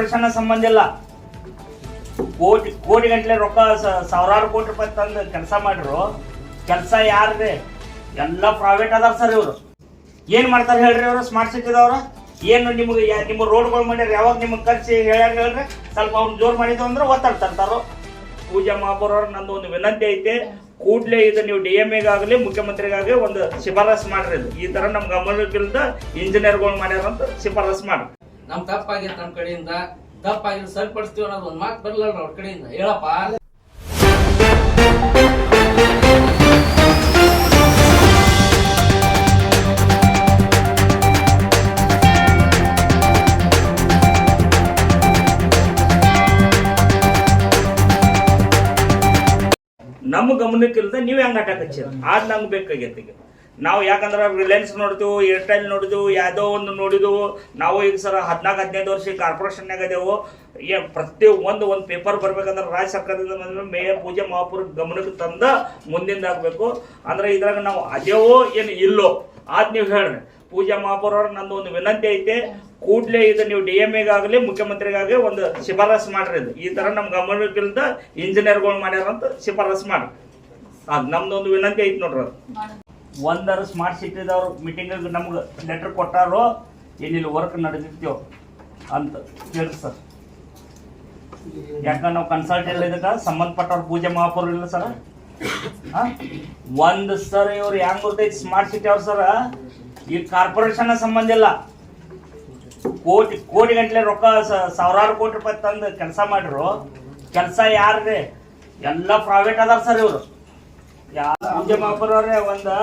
Corporation ಸಂಬಂಧ ಇಲ್ಲ. ಕೋಟಿ ಕೋಟಿ ಗಂಟ್ಲೆ ರೊಕ್ಕ ಸಾವಿರಾರು ಕೋಟಿ ರೂಪಾಯಿ ತಂದು ಕೆಲಸ ಮಾಡಿರು ಕೆಲಸ ಯಾರ್ರಿ? ಎಲ್ಲ ಪ್ರೈವೇಟ್ ಅದಾರ ಸರ್ ಇವರು. ಏನ್ ಮಾಡ್ತಾರೆ ಹೇಳ್ರಿ ಅವರು? ಸ್ಮಾರ್ಟ್ ಸಿಟಿದವ್ರು ಏನು ನಿಮ್ಗೆ ನಿಮ್ಮ ರೋಡ್ಗಳು ಮಾಡ್ಯಾರ ಯಾವಾಗ ನಿಮ್ಗೆ ಖರ್ಚು ಹೇಳ್ಯಾರ ಹೇಳ್ರಿ? ಸ್ವಲ್ಪ ಅವ್ರು ಜೋರ್ ಮಾಡಿದ್ರು ಅಂದ್ರೆ ಒತ್ತಾಡ್ತಾರೋ ಪೂಜಾ ಮಹಾಪುರ ಅವ್ರ ನಂದು ಒಂದು ವಿನಂತಿ ಐತೆ. ಕೂಡ್ಲೇ ಇದು ನೀವು ಡಿ ಎಂ ಎಗಾಗಲಿ, ಮುಖ್ಯಮಂತ್ರಿಗಾಗಲಿ ಒಂದು ಶಿಫಾರಸ್ ಮಾಡ್ರಿ ಈ ತರ ನಮ್ಗೆ ಅಮಲಕ್ಕಿಂತ ಇಂಜಿನಿಯರ್ಗಳು ಮಾಡ್ಯಾರ ಅಂತ ಶಿಫಾರಸ್ ಮಾಡ್ರಿ. ನಮ್ ತಪ್ಪಾಗಿತ್ತು ನಮ್ ಕಡೆಯಿಂದ. ತಪ್ಪಾಗಿದ್ದು ಸರಿಪಡಿಸ್ತೀವಿ ಅನ್ನೋದು ಒಂದ್ ಮಾತು ಬರ್ಲಲ್ಲ ಅವ್ರ ಕಡೆಯಿಂದ. ಹೇಳಪ್ಪ. ನಮ್ಮ ಗಮನಕ್ಕಿಲ್ದ ನೀವ್ ಹೆಂಗ್ ಹಚ್ಚಿರ? ಅದ್ ನಂಗೆ ಬೇಕಾಗೈತಿ ಈಗ. ನಾವು ಯಾಕಂದ್ರೆ ರಿಲಯನ್ಸ್ ನೋಡಿದ್ವು ಏರ್ಟೆಲ್ ನೋಡಿದ್ವು, ಯಾವುದೋ ಒಂದು ನೋಡಿದ್ವು. ನಾವು ಈಗ ಸರ್ ಹದಿನಾಲ್ಕು, ಹದಿನೈದು ವರ್ಷ ಕಾರ್ಪೊರೇಷನ್ಯಾಗ ಅದೇವು. ಏ, ಪ್ರತಿ ಒಂದು ಒಂದು ಪೇಪರ್ ಬರ್ಬೇಕಂದ್ರೆ ರಾಜ್ಯ ಸರ್ಕಾರದಿಂದ ಬಂದ್ರೆ ಮೇಯರ್ ಪೂಜೆ ಮಹಾಪುರ ಗಮನಕ್ಕೆ ತಂದ ಮುಂದಿಂದ ಆಗಬೇಕು. ಅಂದ್ರೆ ಇದ್ರಾಗ ನಾವು ಅದೇವೋ ಏನು ಇಲ್ಲೋ. ಆದ್ ನೀವು ಹೇಳ್ರಿ. ಪೂಜಾ ಮಹಾಪುರ ಅವ್ರ ನಂದು ಒಂದು ವಿನಂತಿ ಐತೆ. ಕೂಡಲೇ ಇದು ನೀವು ಡಿ ಎಂ ಎಗಾಗಲಿ, ಮುಖ್ಯಮಂತ್ರಿಗಾಗಲಿ ಒಂದು ಶಿಫಾರಸ್ ಮಾಡ್ರಿ ಇದು. ಈ ತರ ನಮ್ಮ ಗಮನಕ್ಕಿಲ್ದ ಇಂಜಿನಿಯರ್ಗಳು ಮಾಡ್ಯಾರಂತ ಶಿಫಾರಸ್ ಮಾಡ್ರಿ. ಅದ್ ನಮ್ದು ಒಂದು ವಿನಂತಿ ಐತಿ ನೋಡ್ರಿ ಒಂದರ ಸ್ಮಾರ್ಟ್ ಸಿಟಿದವ್ರು ಮೀಟಿಂಗ್ ನಮ್ಗೆ ಲೆಟರ್ ಕೊಟ್ಟಾರೋ, ಏನಿಲ್ಲ ವರ್ಕ್ ನಡೆದಿರ್ತೇವೆ ಅಂತ ಕೇಳಿ ಸರ್ ಯಾಕಂದ್ರೆ ನಾವು ಕನ್ಸಲ್ಟ್ ಇಲ್ಲ ಇದಕ್ಕೆ, ಸಂಬಂಧಪಟ್ಟವ್ರು ಪೂಜೆ ಮಹಾಪುರ ಇಲ್ಲ ಸರ್ ಒಂದ್ ಸರ್ ಇವ್ರು ಹೆಂಗ್ ಗೊತ್ತೈತಿ ಸ್ಮಾರ್ಟ್ ಸಿಟಿ ಅವ್ರು ಸರ ಈ ಕಾರ್ಪೊರೇಷನ್ ಸಂಬಂಧ ಇಲ್ಲ. ಕೋಟಿ ಕೋಟಿ ಗಂಟ್ಲೆ ರೊಕ್ಕ ಸಾವಿರಾರು ಕೋಟಿ ರೂಪಾಯಿ ತಂದು ಕೆಲಸ ಮಾಡಿರು. ಕೆಲಸ ಯಾರ್ರಿ? ಎಲ್ಲ ಪ್ರೈವೇಟ್ ಅದಾರ ಸರ್ ಇವರು. ಪೂಜೆ ಒಂದು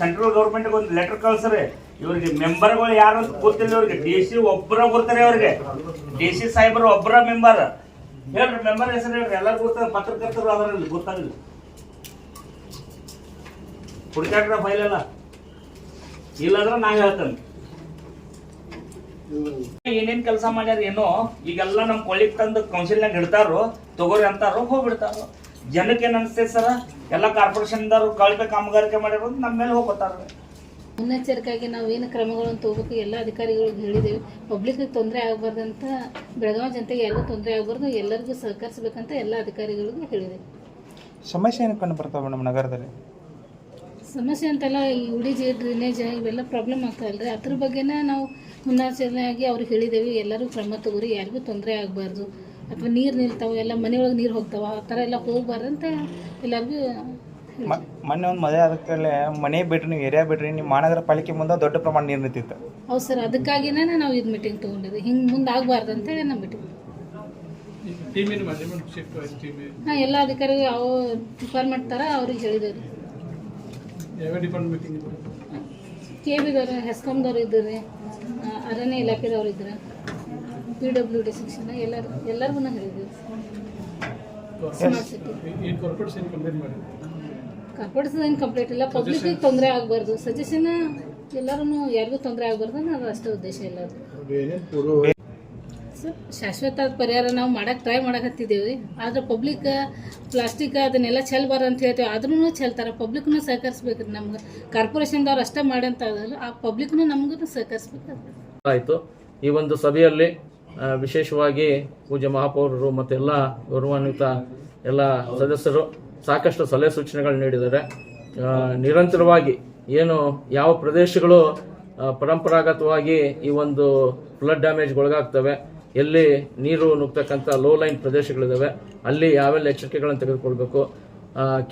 ಸೆಂಟ್ರಲ್ ಗೌರ್ಮೆಂಟ್ ಒಂದು ಲೆಟರ್ ಕಳ್ಸ್ರಿ. ಇವ್ರಿಗೆ ಮೆಂಬರ್ಗಳು ಯಾರು ಗೊತ್ತಿಲ್ಲ ಇವ್ರಿಗೆ. ಡಿ ಸಿ ಒಬ್ಬರ ಗೊತ್ತಾರೆ ಅವ್ರಿಗೆ. ಡಿ ಸಿ ಸಾಹೇಬರು ಒಬ್ಬರ ಮೆಂಬರ್ ಹೇಳ್ರಿ ಮೆಂಬರ್ ಹೆಸರು ಹೇಳ್ರಿ. ಎಲ್ಲ ಗೊತ್ತ ಪತ್ರಕರ್ತರು ಅದರಲ್ಲಿ, ಗೊತ್ತಾಗಲಿ. ಹುಡುಕಾಟ್ರ ಫೈಲ್ ಎಲ್ಲ? ಇಲ್ಲಂದ್ರೆ ನಾ ಹೇಳ್ತೇನೆ. ಏನೇನ್ ಕೆಲಸ ಮಾಡ್ಯಾರ ಏನೋ, ಈಗೆಲ್ಲ ನಮ್ ಕೊಳಿಗ್ ತಂದು ಕೌನ್ಸಿಲ್ನಾಗ ಇಡ್ತಾರೋ, ತಗೋರಿ ಅಂತಾರೋ, ಹೋಗ್ಬಿಡ್ತಾರೋ. ಜನಕ್ಕೆ ಏನ್ ಅನ್ಸ್ತೈತೆ ಸರ? ಎಲ್ಲ ಕಾರ್ಪೊರೇಷನ್ದವ್ರು ಕಳಪೆ ಕಾಮಗಾರಿಕೆ ಮಾಡಿರೋ ನಮ್ಮ ಮೇಲೆ ಹೋಗ್ಬೋತಾರ ಮುನ್ನೆಚ್ಚರಿಕೆಯಾಗಿ ನಾವು ಏನು ಕ್ರಮಗಳನ್ನು ತಗೋಬೇಕು ಎಲ್ಲ ಅಧಿಕಾರಿಗಳಿಗೆ ಹೇಳಿದ್ದೇವೆ ಪಬ್ಲಿಕ್ಗೆ ತೊಂದರೆ ಆಗಬಾರ್ದಂತ ಬೆಳಗಾವಿ ಜನತೆಗೆ ಯಾರಿಗೂ ತೊಂದರೆ ಆಗಬಾರ್ದು ಎಲ್ಲರಿಗೂ ಸಹಕರಿಸಬೇಕಂತ ಎಲ್ಲ ಅಧಿಕಾರಿಗಳಿಗೂ ಹೇಳಿದೆ ಸಮಸ್ಯೆ ಏನು ಕಂಡು ಬರ್ತಾವೆ ನಮ್ಮ ನಗರದಲ್ಲಿ? ಸಮಸ್ಯೆ ಅಂತೆಲ್ಲ ಈ ಉಡಿಜಿ ಡ್ರೈನೇಜ್ ಇವೆಲ್ಲ ಪ್ರಾಬ್ಲಮ್ ಆಗ್ತಾವಲ್ರಿ ಅದ್ರ ಬಗ್ಗೆನೇ ನಾವು ಮುನ್ನೆಚ್ಚರಿಕೆಯಾಗಿ ಅವ್ರಿಗೆ ಹೇಳಿದ್ದೇವೆ ಎಲ್ಲರೂ ಕ್ರಮ ತಗೋರಿ ಯಾರಿಗೂ ತೊಂದರೆ ಆಗಬಾರ್ದು. ಅಥವಾ ನೀರು ನಿಲ್ತಾವೆ ಎಲ್ಲ ಮನೆಯೊಳಗೆ ನೀರು ಹೋಗ್ತಾವ ಆ ಥರ ಎಲ್ಲ ಹೋಗ್ಬಾರ್ದಂತ ಅಂತ ಎಲ್ಲರಿಗೂ ಮೊನ್ನೆ ಒಂದು ಮದುವೆ ಅದಕ್ಕಲ್ಲೇ ಮನೆ ಬಿಟ್ರಿ ನೀವು ಏರಿಯಾ ಬಿಟ್ರಿ ನಿಮ್ಮ ಮಹಾನಗರ ಪಾಲಿಕೆ ಮುಂದೆ ದೊಡ್ಡ ಪ್ರಮಾಣ ನೀರು ನಿಂತಿತ್ತು. ಹೌದು ಸರ್ ಅದಕ್ಕಾಗಿನೇ ನಾವು ಇದು ಮೀಟಿಂಗ್ ತೊಗೊಂಡಿದ್ವಿ ಹಿಂಗೆ ಮುಂದೆ ಆಗಬಾರ್ದು ಅಂತೇಳಿ ನಮ್ಮ ಮೀಟಿಂಗ್ ಹಾಂ ಎಲ್ಲ ಅಧಿಕಾರಿಗಳು ಯಾವ ಡಿಪಾರ್ಟ್ಮೆಂಟ್ ಥರ ಅವ್ರಿಗೆ ಹೇಳಿದೇವ್ರಿ ಕೆ ಬಿದವ್ರು ಹೆಸ್ಕಾಮ್ದವ್ರು ಇದ್ದಾರೆ ಅರಣ್ಯ ಇಲಾಖೆದವ್ರು ಇದ್ದಾರೆ. ಪಿ ಡಬ್ಲ್ಯೂ ಡಿ ಸೆಕ್ಷನ್ ಎಲ್ಲರೂ ಎಲ್ಲರಿಗೂ ಹೇಳಿದ್ದೀವಿ ಸ್ಮಾರ್ಟ್ ಸಿಟಿ ಕಾರ್ಪೊರೇಟ್ಸ್ ಏನು ಕಂಪ್ಲೀಟ್ ಇಲ್ಲ. ಪಬ್ಲಿಕ್ಕಿಗೆ ತೊಂದರೆ ಆಗಬಾರ್ದು. ಸಜೆಷನ್ ಎಲ್ಲರೂ ಯಾರಿಗೂ ತೊಂದರೆ ಆಗಬಾರ್ದು ಅನ್ನೋದು ಅಷ್ಟೇ ಉದ್ದೇಶ ಎಲ್ಲದು ಸರ್ ಶಾಶ್ವತ ಪರಿಹಾರ ನಾವು ಮಾಡಕ್ಕೆ ಟ್ರೈ ಮಾಡಕತ್ತಿದ್ದೀವಿ ಆದ್ರೆ ಪಬ್ಲಿಕ್ ಪ್ಲಾಸ್ಟಿಕ್ ಅದನ್ನೆಲ್ಲ ಚೆಲ್ಬಾರ ಅಂತ ಹೇಳ್ತೇವೆ. ಆದ್ರೂ ಚೆಲ್ತಾರೆ ಪಬ್ಲಿಕ್ನು ಸಹಕರಿಸ್ಬೇಕು. ನಮ್ಗೆ ಕಾರ್ಪೊರೇಷನ್ದವ್ರು ಅಷ್ಟೇ ಮಾಡಂತ ಅದಲ್ಲ ಆ ಪಬ್ಲಿಕ್ನು ನಮಗೂ ಸಹಕರಿಸ್ಬೇಕು. ಆಯ್ತು. ಈ ಒಂದು ಸಭೆಯಲ್ಲಿ ವಿಶೇಷವಾಗಿ ಪೂಜ್ಯ ಮಹಾಪೌರರು ಮತ್ತು ಎಲ್ಲ ಗೌರವಾನ್ವಿತ ಎಲ್ಲ ಸದಸ್ಯರು ಸಾಕಷ್ಟು ಸಲಹೆ ಸೂಚನೆಗಳು ನೀಡಿದ್ದಾರೆ. ನಿರಂತರವಾಗಿ ಏನು ಯಾವ ಪ್ರದೇಶಗಳು ಪರಂಪರಾಗತವಾಗಿ ಈ ಒಂದು ಫ್ಲಡ್ ಡ್ಯಾಮೇಜ್ಗೆ ಒಳಗಾಗ್ತವೆ ಎಲ್ಲಿ ನೀರು ನುಗ್ತಕ್ಕಂಥ ಲೋ ಲೈನ್ ಪ್ರದೇಶಗಳಿದ್ದಾವೆ ಅಲ್ಲಿ ಯಾವೆಲ್ಲ ಎಚ್ಚರಿಕೆಗಳನ್ನು ತೆಗೆದುಕೊಳ್ಬೇಕು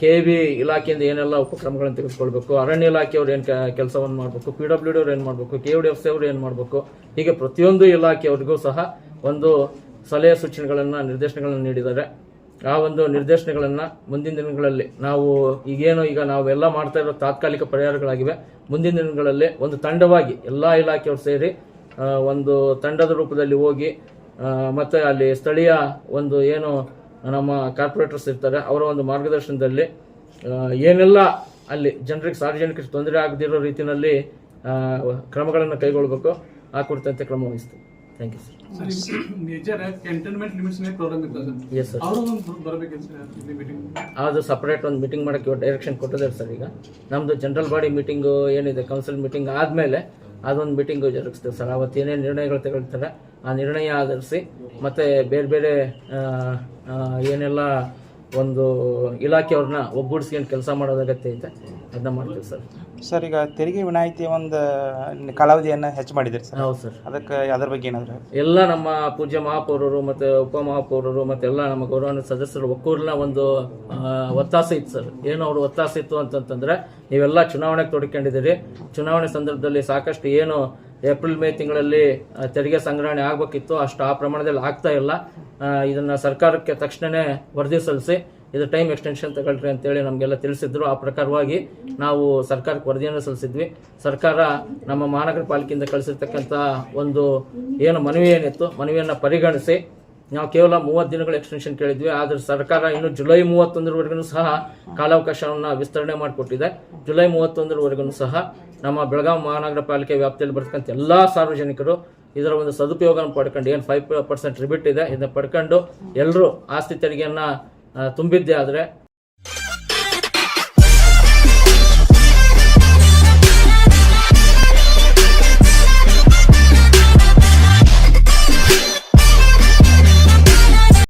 ಕೆ ಬಿ ಇಲಾಖೆಯಿಂದ ಏನೆಲ್ಲ ಉಪಕ್ರಮಗಳನ್ನು ತೆಗೆದುಕೊಳ್ಬೇಕು, ಅರಣ್ಯ ಇಲಾಖೆಯವ್ರು ಏನು ಕೆಲಸವನ್ನು ಮಾಡಬೇಕು ಪಿ ಡಬ್ಲ್ಯೂ ಡಿ ಅವ್ರು ಏನು ಮಾಡಬೇಕು ಕೆ ಡಿ ಎಫ್ ಸಿ ಅವರು ಏನು ಮಾಡಬೇಕು, ಹೀಗೆ ಪ್ರತಿಯೊಂದು ಇಲಾಖೆಯವರಿಗೂ ಸಹ ಒಂದು ಸಲಹೆ ಸೂಚನೆಗಳನ್ನು, ನಿರ್ದೇಶನಗಳನ್ನು ನೀಡಿದ್ದಾರೆ. ಆ ಒಂದು ನಿರ್ದೇಶನಗಳನ್ನು ಮುಂದಿನ ದಿನಗಳಲ್ಲಿ ನಾವು ಈಗೇನು ಈಗ ನಾವೆಲ್ಲ ಮಾಡ್ತಾ ಇರೋ ತಾತ್ಕಾಲಿಕ ಪರಿಹಾರಗಳಾಗಿವೆ. ಮುಂದಿನ ದಿನಗಳಲ್ಲಿ ಒಂದು ತಂಡವಾಗಿ ಎಲ್ಲ ಇಲಾಖೆಯವರು ಸೇರಿ ಒಂದು ತಂಡದ ರೂಪದಲ್ಲಿ ಹೋಗಿ ಮತ್ತೆ ಅಲ್ಲಿ ಸ್ಥಳೀಯ ಒಂದು ಏನು ನಮ್ಮ ಕಾರ್ಪೊರೇಟರ್ಸ್ ಇರ್ತಾರೆ ಅವರ ಒಂದು ಮಾರ್ಗದರ್ಶನದಲ್ಲಿ ಏನೆಲ್ಲ ಅಲ್ಲಿ ಜನರಿಗೆ ಸಾರ್ವಜನಿಕರಿಗೆ ತೊಂದರೆ ಆಗದಿರೋ ರೀತಿಯಲ್ಲಿ ಕ್ರಮಗಳನ್ನು ಕೈಗೊಳ್ಳಬೇಕು ಆ ಕುರಿತಂತೆ ಕ್ರಮ ವಹಿಸ್ತೀವಿ. Thank you sir major containment problem yes sir ಅವರು ಬರಬೇಕಿಲ್ಲ ಸರ್ ಇಲ್ಲಿ ಮೀಟಿಂಗ್ ಅದು ಸಪ್ರೇಟ್ ಒಂದು ಮೀಟಿಂಗ್ ಮಾಡೋಕ್ಕೆ ಡೈರೆಕ್ಷನ್ ಕೊಟ್ಟಿದ್ದಾರೆ ಸರ್ ಈಗ. ನಮ್ಮದು ಜನರಲ್ ಬಾಡಿ ಮೀಟಿಂಗು ಏನಿದೆ ಕೌನ್ಸಿಲ್ ಮೀಟಿಂಗ್ ಆದಮೇಲೆ ಅದೊಂದು ಮೀಟಿಂಗ್ ಜರುಗಿಸ್ತೇವೆ ಸರ್. ಅವತ್ತು ಏನೇನು ನಿರ್ಣಯಗಳು ತಗೊಳ್ತಾರೆ ಆ ನಿರ್ಣಯ ಆಧರಿಸಿ ಮತ್ತು ಬೇರೆ ಬೇರೆ ಏನೆಲ್ಲ ಒಂದು ಇಲಾಖೆಯವ್ರನ್ನ ಒಗ್ಗೂಡಿಸ್ಕೊಂಡು ಕೆಲಸ ಮಾಡೋದು ಅಗತ್ಯ ಐತೆ. ಅದನ್ನ ಮಾಡ್ತೀವಿ ಸರ್. ಸರ್ ಈಗ ತೆರಿಗೆ ವಿನಾಯಿತಿ ಒಂದು ಕಾಲಾವಧಿಯನ್ನು ಹೆಚ್ಚು ಮಾಡಿದ್ದೀರಿ ಸರ್. ಹೌದು ಸರ್. ಅದಕ್ಕೆ ಅದ್ರ ಬಗ್ಗೆ ಏನಾದ್ರು ಎಲ್ಲ ನಮ್ಮ ಪೂಜ್ಯ ಮಹಾಪೌರರು ಮತ್ತು ಉಪಮಹಾಪೌರರು ಮತ್ತು ಎಲ್ಲ ನಮ್ಮ ಗೌರವಾನ್ವಿತ ಸದಸ್ಯರು ಒಕ್ಕೂರ್ನ ಒಂದು ಒತ್ತಾಸೆ ಇತ್ತು ಸರ್. ಏನು ಅವರು ಒತ್ತಾಸೆ ಇತ್ತು ಅಂತಂತಂದ್ರೆ ನೀವೆಲ್ಲ ಚುನಾವಣೆಗೆ ತೊಡ್ಕೊಂಡಿದ್ದೀರಿ. ಚುನಾವಣೆ ಸಂದರ್ಭದಲ್ಲಿ ಸಾಕಷ್ಟು ಏನು ಏಪ್ರಿಲ್ ಮೇ ತಿಂಗಳಲ್ಲಿ ತೆರಿಗೆ ಸಂಗ್ರಹಣೆ ಆಗಬೇಕಿತ್ತು. ಅಷ್ಟು ಆ ಪ್ರಮಾಣದಲ್ಲಿ ಆಗ್ತಾ ಇಲ್ಲ. ಇದನ್ನು ಸರ್ಕಾರಕ್ಕೆ ತಕ್ಷಣನೇ ವರದಿ ಸಲ್ಲಿಸಿ, ಇದು ಟೈಮ್ ಎಕ್ಸ್ಟೆನ್ಷನ್ ತಗೊಳ್ರಿ ಅಂತೇಳಿ ನಮಗೆಲ್ಲ ತಿಳಿಸಿದ್ರು. ಆ ಪ್ರಕಾರವಾಗಿ ನಾವು ಸರ್ಕಾರಕ್ಕೆ ವರದಿಯನ್ನು ಸಲ್ಲಿಸಿದ್ವಿ. ಸರ್ಕಾರ ನಮ್ಮ ಮಹಾನಗರ ಪಾಲಿಕೆಯಿಂದ ಕಳಿಸಿರ್ತಕ್ಕಂಥ ಒಂದು ಏನು ಮನವಿ ಏನಿತ್ತು, ಮನವಿಯನ್ನು ಪರಿಗಣಿಸಿ ನಾವು ಕೇವಲ ಮೂವತ್ತು ದಿನಗಳ ಎಕ್ಸ್ಟೆನ್ಷನ್ ಕೇಳಿದ್ವಿ, ಆದರೆ ಸರ್ಕಾರ ಇನ್ನು ಜುಲೈ ಮೂವತ್ತೊಂದರವರೆಗೂ ಸಹ ಕಾಲಾವಕಾಶವನ್ನು ವಿಸ್ತರಣೆ ಮಾಡಿಕೊಟ್ಟಿದೆ. ಜುಲೈ ಮೂವತ್ತೊಂದರವರೆಗೂ ಸಹ ನಮ್ಮ ಬೆಳಗಾವಿ ಮಹಾನಗರ ಪಾಲಿಕೆ ವ್ಯಾಪ್ತಿಯಲ್ಲಿ ಬರ್ತಕ್ಕಂಥ ಎಲ್ಲ ಸಾರ್ವಜನಿಕರು ಇದರ ಒಂದು ಸದುಪಯೋಗವನ್ನು ಪಡ್ಕೊಂಡು, ಏನು ಫೈವ್ ಪರ್ಸೆಂಟ್ ರಿಬಿಟ್ ಇದೆ, ಇದನ್ನ ಪಡ್ಕೊಂಡು ಎಲ್ಲರೂ ಆಸ್ತಿ ತೆರಿಗೆಯನ್ನು ತುಂಬಿದ್ದೇ ಆದರೆ